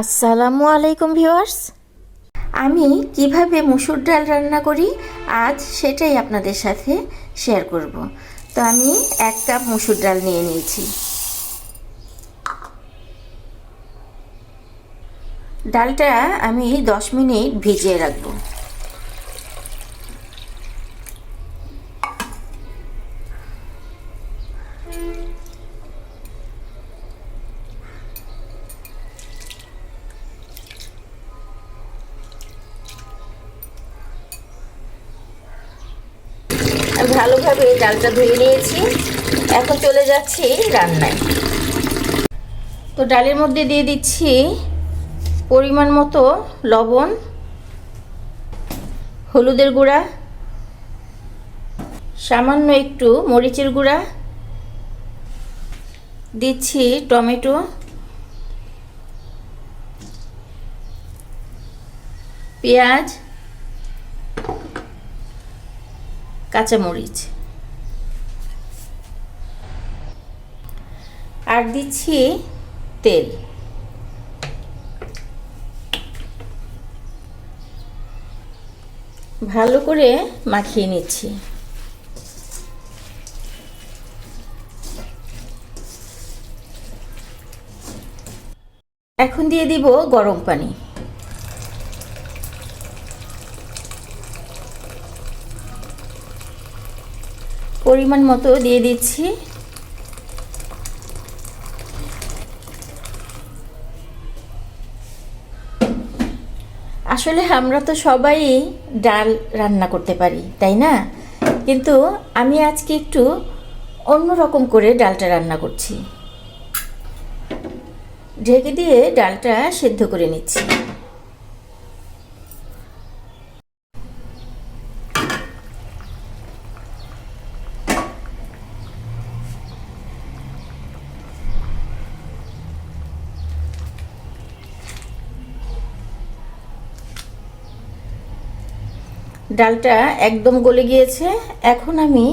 আসসালামু আলাইকুম ভিউয়ার্স। আমি কীভাবে মুসুর ডাল রান্না করি, আজ সেটাই আপনাদের সাথে শেয়ার করব। তো আমি এক কাপ মুসুর ডাল নিয়ে নিয়েছি। ডালটা আমি দশ মিনিট ভিজিয়ে রাখব। ভালোভাবে ডালটা ধুয়ে নিয়েছি। এখন চলে যাচ্ছি রান্নায়। তো ডালের মধ্যে দিয়ে দিচ্ছি পরিমাণ মতো লবণ, হলুদের গুঁড়া, সামান্য একটু মরিচের গুঁড়া, দিচ্ছি টমেটো, পেঁয়াজ কাঁচামরিচ। আর দিচ্ছি তেল। ভালো করে মাখিয়ে নিচ্ছি। এখন দিয়ে দিব গরম পানি। পরিমাণ মতো দিয়ে দিচ্ছি। আসলে আমরা তো সবাই ডাল রান্না করতে পারি, তাই না? কিন্তু আমি আজকে একটু অন্য রকম করে ডালটা রান্না করছি। ঢেকে দিয়ে ডালটা সেদ্ধ করে নিচ্ছি। ডালটা একদম গলে গিয়েছে। এখন আমি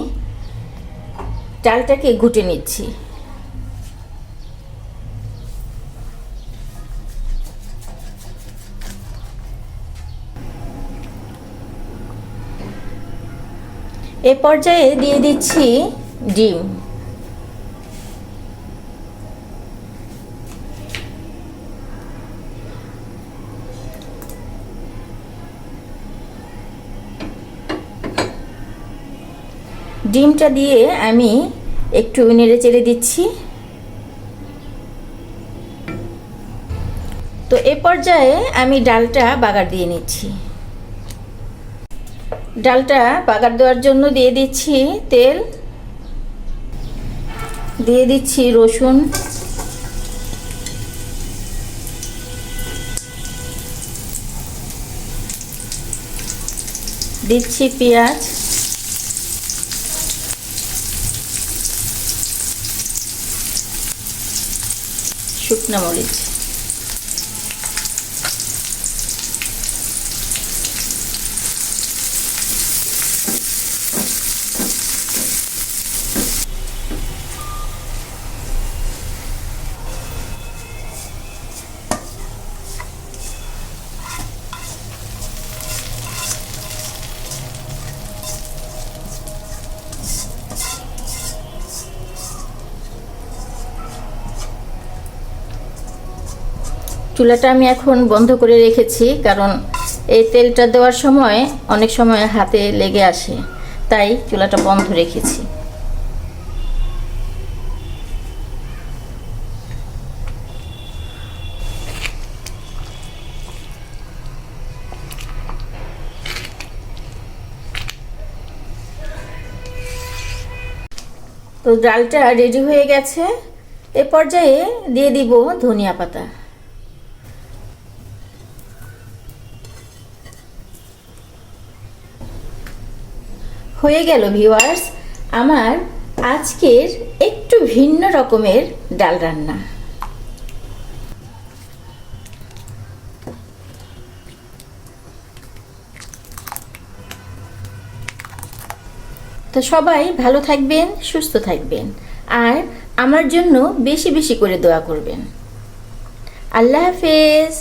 ডালটাকে ঘুটে নিচ্ছি। এ পর্যায়ে দিয়ে দিচ্ছি ডিম। ডিমটা দিয়ে আমি একটু নেড়ে চেড়ে দিচ্ছি। তো এ পর্যায়ে আমি ডালটা বাগার দিয়ে নিচ্ছি। ডালটা বাগার দেওয়ার জন্য দিয়ে দিচ্ছি তেল, দিয়ে দিচ্ছি রসুন। দিচ্ছি পেঁয়াজ। শুকনো মরিচ। চুলাটা আমি এখন বন্ধ করে রেখেছি, কারণ এই তেলটা দেওয়ার সময় অনেক সময় হাতে লেগে আসে, তাই চুলাটা বন্ধ রেখেছি। তো ডালটা রেডি হয়ে গেছে, এ পর্যায়ে দিয়ে দিব ধনিয়া পাতা। হয়ে গেল ভিউয়ার্স আমার আজকের একটু ভিন্ন রকমের ডাল রান্না। তো সবাই ভালো থাকবেন, সুস্থ থাকবেন, আর আমার জন্য বেশি বেশি করে দোয়া করবেন। আল্লাহ হাফেজ।